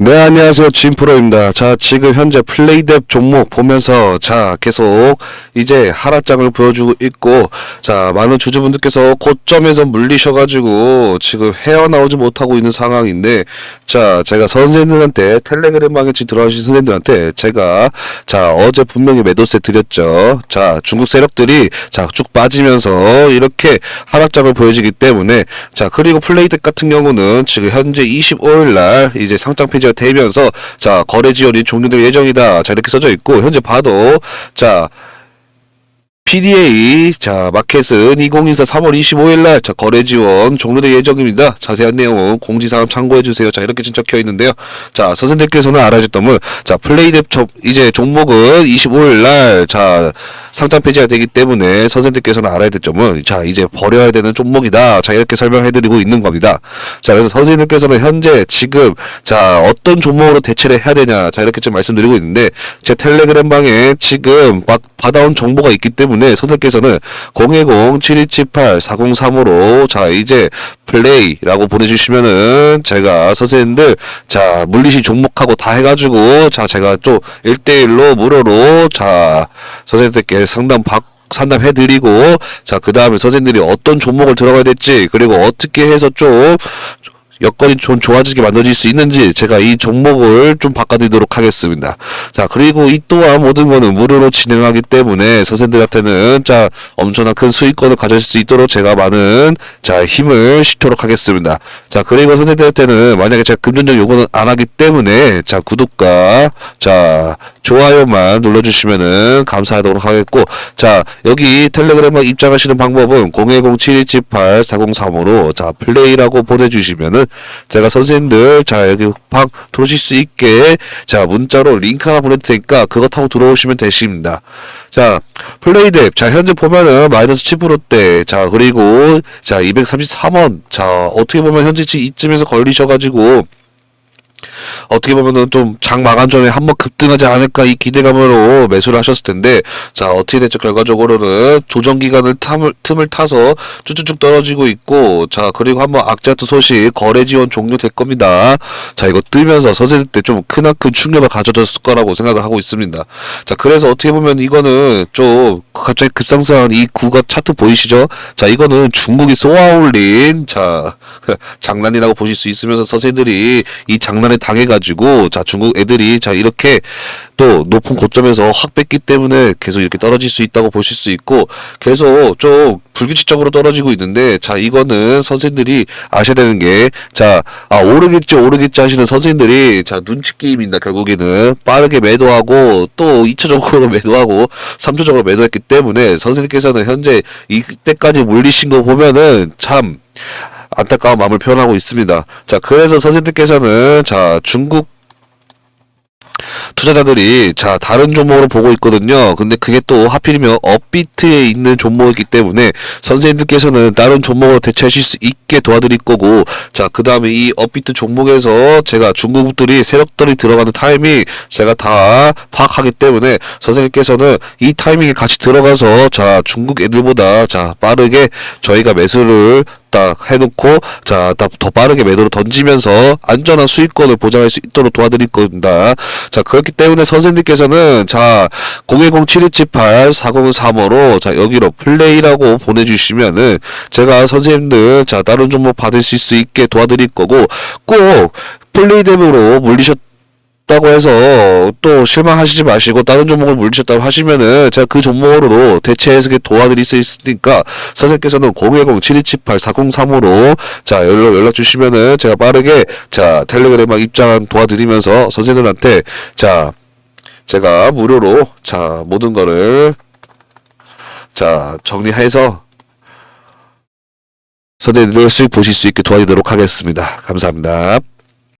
네, 안녕하세요. 진프로입니다. 자, 지금 현재 플레이뎁 종목 보면서, 자, 계속 이제 하락장을 보여주고 있고, 자, 많은 주주분들께서 고점에서 물리셔가지고, 지금 헤어나오지 못하고 있는 상황인데, 자, 제가 선생님들한테, 텔레그램 방에 지금 들어가신 선생님들한테, 제가, 자, 어제 분명히 매도세 드렸죠. 자, 중국 세력들이, 자, 쭉 빠지면서, 이렇게 하락장을 보여주기 때문에, 자, 그리고 플레이뎁 같은 경우는, 지금 현재 25일날, 이제 상장 폐지 가 되면서 자 거래 지원이 종료될 예정이다. 자 이렇게 써져 있고 현재 봐도 자 PDA 자 마켓은 2024 3월 25일 날 자 거래 지원 종료될 예정입니다. 자세한 내용은 공지사항 참고해 주세요. 자 이렇게 적혀 있는데요. 자 선생님께서는 알아주셨 점은 자 플레이뎁 접 이제 종목은 25일 날 자 상장 폐지가 되기 때문에 선생님께서는 알아야 될 점은 자 이제 버려야 되는 종목이다. 자 이렇게 설명해 드리고 있는 겁니다. 자 그래서 선생님께서는 현재 지금 자 어떤 종목으로 대체를 해야 되냐 자 이렇게 좀 말씀드리고 있는데 제 텔레그램 방에 지금 막 받아온 정보가 있기 때문에 선생님께서는 010-7278-403으로 자 이제 플레이라고 보내주시면은 제가 선생님들 자 물리시 종목하고 다 해가지고 자 제가 좀 1대1로 무료로 자 선생님들께 상담 받 상담해드리고 자 그 다음에 선생님들이 어떤 종목을 들어가야 될지 그리고 어떻게 해서 좀 여건이 좀 좋아지게 만들어질 수 있는지 제가 이 종목을 좀 바꿔드리도록 하겠습니다. 자 그리고 이 또한 모든 거는 무료로 진행하기 때문에 선생님들한테는 자 엄청난 큰 수익권을 가질 수 있도록 제가 많은 자 힘을 싣도록 하겠습니다. 자 그리고 선생님들한테는 만약에 제가 금전적 요구는 안 하기 때문에 자 구독과 자 좋아요만 눌러주시면은 감사하도록 하겠고 자 여기 텔레그램에 입장하시는 방법은 010-7178-403으로 자 플레이라고 보내주시면은 제가 선생님들 자 여기 방 들어오실 수 있게 자 문자로 링크 하나 보낼 테니까 그거 타고 들어오시면 되십니다. 자 플레이뎁 자 현재 보면은 마이너스 7%대 자 그리고 자 233원 자 어떻게 보면 현재 이쯤에서 걸리셔가지고 어떻게 보면은 좀 장 마감 전에 한번 급등하지 않을까 이 기대감으로 매수를 하셨을 텐데 자 어떻게 됐죠? 결과적으로는 조정 기간을 틈을, 틈을 타서 쭉쭉쭉 떨어지고 있고 자 그리고 한번 악재트 소식 거래 지원 종료될 겁니다. 자 이거 뜨면서 선생님 때좀 크나큰 충격을 가져졌을 거라고 생각을 하고 있습니다. 자 그래서 어떻게 보면 이거는 좀 갑자기 급상승한 이 구가 차트 보이시죠? 자 이거는 중국이 쏘아올린 자 장난이라고 보실 수 있으면서 선생님들이 이 장난에 당해 가지고 자 중국 애들이 자 이렇게 또 높은 고점에서 확 뺐기 때문에 계속 이렇게 떨어질 수 있다고 보실 수 있고 계속 좀 불규칙적으로 떨어지고 있는데 자 이거는 선생님들이 아셔야 되는 게자 아 오르겠지 오르겠지 하시는 선생님들이 자 눈치 게임입니다 결국에는. 빠르게 매도하고 또 2차적으로 매도하고 3차적으로 매도했기 때문에 선생님께서는 현재 이때까지 물리신 거 보면은 참 안타까운 마음을 표현하고 있습니다. 자, 그래서 선생님께서는 자, 중국 투자자들이 자 다른 종목으로 보고 있거든요. 근데 그게 또 하필이면 업비트에 있는 종목이기 때문에 선생님들께서는 다른 종목으로 대체하실 수 있게 도와드릴 거고 자 그 다음에 이 업비트 종목에서 제가 중국들이 세력들이 들어가는 타이밍 제가 다 파악하기 때문에 선생님께서는 이 타이밍에 같이 들어가서 자 중국 애들보다 자 빠르게 저희가 매수를 딱 해놓고 자 더 빠르게 매도를 던지면서 안전한 수익권을 보장할 수 있도록 도와드릴 겁니다. 자 그렇기 때문에 선생님께서는 자 010-7178-4035로 자 여기로 플레이라고 보내주시면은 제가 선생님들 자 다른 종목 받으실 수 있게 도와드릴 거고 꼭 플레이덱으로 물리셨 다고 해서 또 실망하시지 마시고 다른 종목을 물리셨다고 하시면은 제가 그 종목으로 대체해서 도와드릴 수 있으니까 선생님께서는 010-7278-4035로 자 연락 연락 주시면은 제가 빠르게 자 텔레그램 입장 도와드리면서 선생님들한테 자 제가 무료로 자 모든 거를 자 정리해서 선생님들 수익 보실 수 있게 도와드리도록 하겠습니다. 감사합니다.